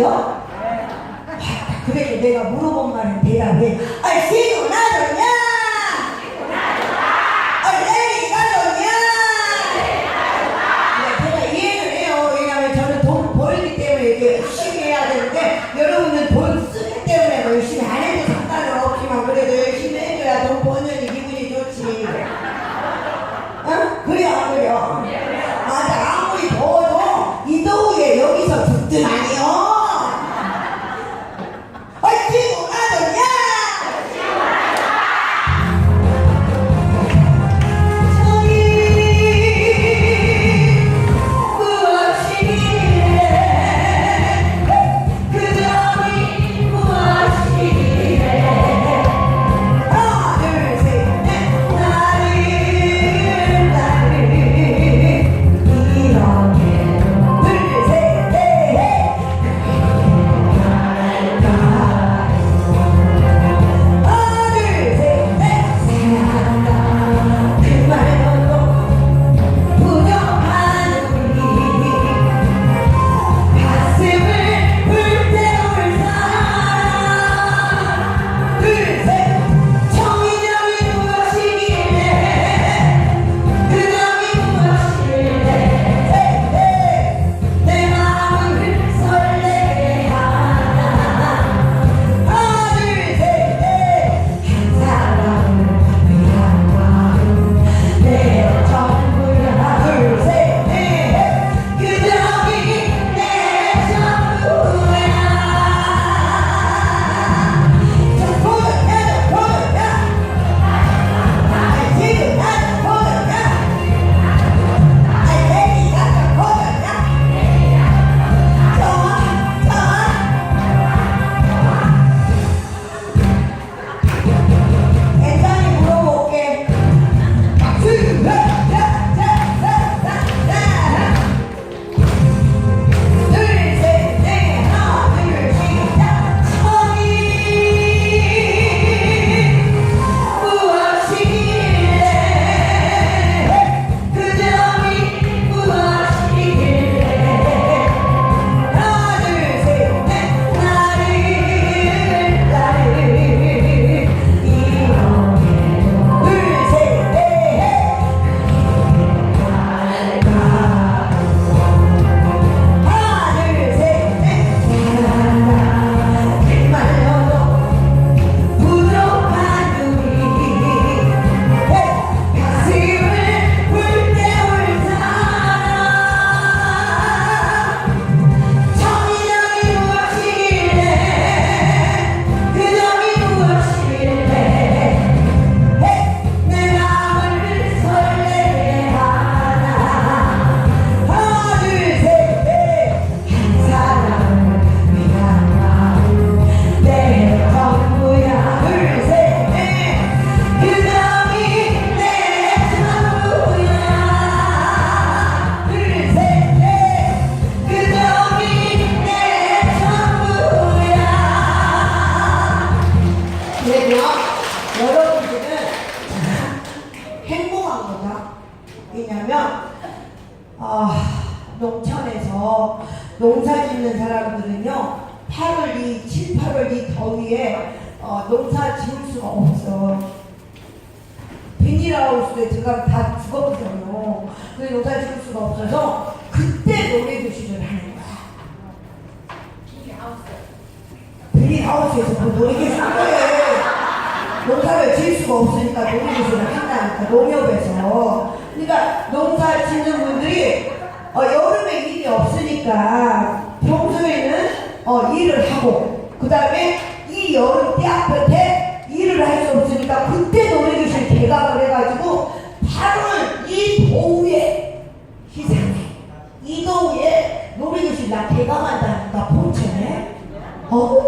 그죠? 그래도 내가 물어본 말은 대답해. 아, 지금 나도냐? 아, 농촌에서 농사 짓는 사람들은요 8월 이 7, 8월 이 더위에 어, 농사 지을 수가 없어 비닐하우스에 들어가면 다 죽었거든요. 그래서 농사 지을 수가 없어서 그때 노래 교실을 하는 거야. 비닐하우스에서 그 노래 교실 해 농사를 지을 수가 없으니까 노래 교실을 한다니까 농협에서 그러니까 농사 짓는 분들이 어, 여름에 일이 없으니까 평소에는 어, 일을 하고 그 다음에 이 여름 때 앞에 일을 할 수 없으니까 그때 노래교실 개강을 해가지고 8월 이 더위에 희생해 이 더위에 노래교실 나 개강한다니까 본체네. 어?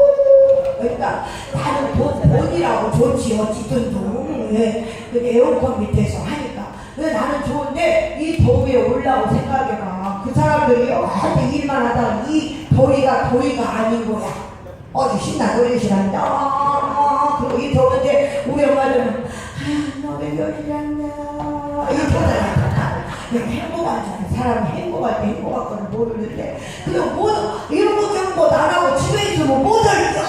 그러니까 나는 돈, 돈이라고 좋지 어찌든 돈. 왜? 그 에어컨 밑에서 하니까 왜 나는 좋은데 이 더위에 올라고 생각해봐 그 사람들이 어디 일만 하다가 이 더위가 더위가 아닌 거야 어디 신나 노래시란다 아, 그리고 이 더운데 우리 엄마들은 아 노래 교실 한다 이렇게 하잖아 행복하잖아. 사람이 행복할 때 행복할 거는 모르는데 그냥 뭐 이런 거 저런 거안 하고 집에 있으면 못 알죠.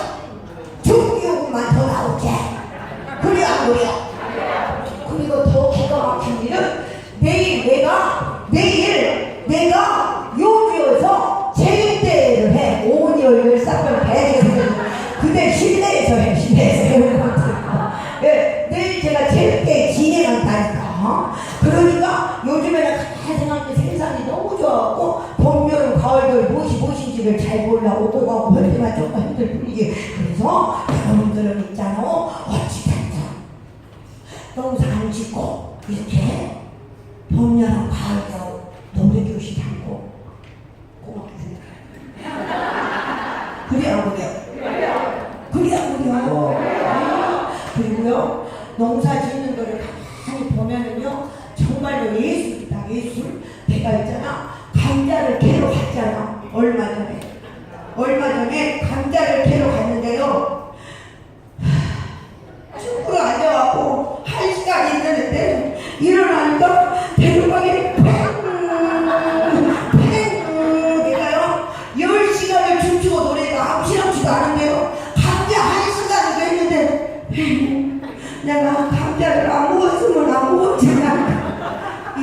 중기욕만 더 나오지. 그래 안 그래요? 일은 내일 내가 내일 내가 요지어서 체육대회를 해. 오니얼 열사병 배제를 근데 실내에서 해 실내에서 해. 예, 내일 제가 체육대회 진행한다니까. 어? 그러니까 요즘에는 가생한테 생산이 너무 좋아갖고 봄, 여름, 가을, 겨울 무엇이 무엇인지를 잘 몰라 오고 가고 할 때만 조금 힘들 뿐이지. 그래서 여러분들은 있잖아. 어찌 됐든 농사 안 짓고 이렇게 봄, 여름, 가을, 겨울 노래교실 다니고 고맙게 안 그래요? 그래 안 그래요? 아, 그리고요 농사 짓는 거를 가만히 보면은요 정말로 예술이다 예술. 내가 있잖아 감자를 캐러 갔잖아. 얼마 전에. 얼마 전에 감자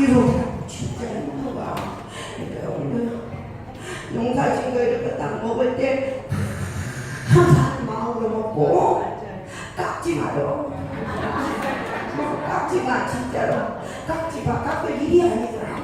이러더라고 진짜 힘들어 그러니까 오늘 농사 짓거 이렇게 딱 먹을 때 항상 마음으로 먹고 깎지 마요. 깎지 마 진짜로 깎지 마 깎을 일이 아니잖아